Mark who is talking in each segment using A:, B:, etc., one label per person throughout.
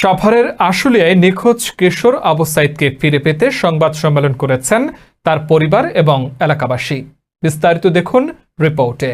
A: সাভারের আশুলিয়ায় নিখোঁজ কিশোর আবু সাইদকে ফিরে পেতে সংবাদ সম্মেলন করেছেন তার পরিবার এবং এলাকাবাসী। বিস্তারিত দেখুন রিপোর্টে।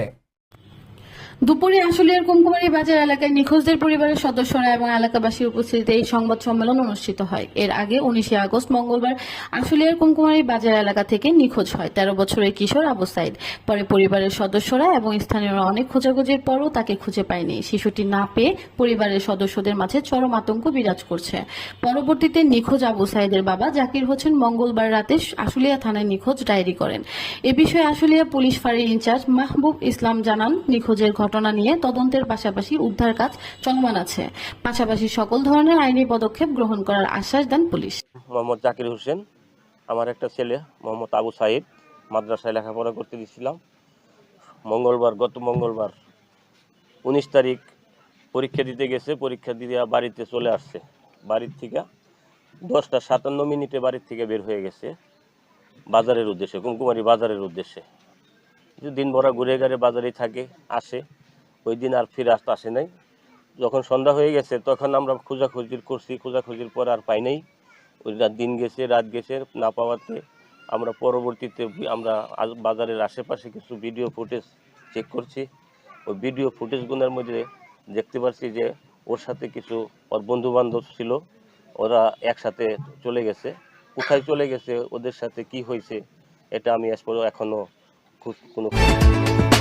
B: দুপুরে আশুলিয়ার কুমকুমারী বাজার এলাকায় নিখোঁজদের পরিবারের সদস্যরা এবং এলাকাবাসীর উপস্থিতিতে এই সংবাদ সম্মেলন অনুষ্ঠিত হয়। এর আগে উনিশে আগস্ট মঙ্গলবার আশুলিয়ার কুমকুমারী বাজার এলাকা থেকে নিখোঁজ হয় তেরো বছরের কিশোর আবু সাইদ। পরে পরিবারের সদস্যরা এবং স্থানীয়রা অনেক খোঁজাখুঁজির পরও তাকে খুঁজে পায়নি। শিশুটি না পেয়ে পরিবারের সদস্যদের মাঝে চরম আতঙ্ক বিরাজ করছে। পরবর্তীতে নিখোঁজ আবু সাইদের বাবা জাকির হোসেন মঙ্গলবার রাতে আশুলিয়া থানায় নিখোঁজ ডায়েরি করেন। এ বিষয়ে আশুলিয়া পুলিশ ফাঁড়ির ইনচার্জ মাহবুব ইসলাম জানান, নিখোঁজের ঘটনা নিয়ে তদন্তের পাশাপাশি উদ্ধার কাজ চলমান আছে। পাশাপাশি সকল ধরনের আইনি পদক্ষেপ গ্রহণ করার আশ্বাস দেন পুলিশ।
C: মোহাম্মদ জাকির হোসেন, আমার একটা ছেলে, মোহাম্মদ আবু সাইদ, মাদ্রাসায় লেখাপড়া করতে দিয়েছিলাম মঙ্গলবার, গত মঙ্গলবার উনিশ তারিখ পরীক্ষা দিতে গেছে, পরীক্ষা দিয়ে বাড়িতে চলে আসছে। বাড়ির থেকে দশটা সাতান্ন মিনিটে বাড়ির থেকে বের হয়ে গেছে। বাজারের উদ্দেশ্যে, কুমকুমারী বাজারের উদ্দেশ্যে। দিন ভরা ঘুরে ঘুরে বাজারে থাকে, আসে, ওই দিন আর ফিরে আসতে আসে নাই। যখন সন্ধ্যা হয়ে গেছে, তখন আমরা খোঁজাখুঁজির করছি, খোঁজাখুঁজির পর আর পাই নাই। ওই রাত দিন গেছে, রাত গেছে, না পাওয়াতে আমরা পরবর্তীতে আমরা বাজারের আশেপাশে কিছু ভিডিও ফুটেজ চেক করছি। ওই ভিডিও ফুটেজগুলোর মধ্যে দেখতে পাচ্ছি যে, ওর সাথে কিছু ওর বন্ধু বান্ধব ছিল, ওরা একসাথে চলে গেছে। কোথায় চলে গেছে, ওদের সাথে কি হয়েছে, এটা আমি আজ この。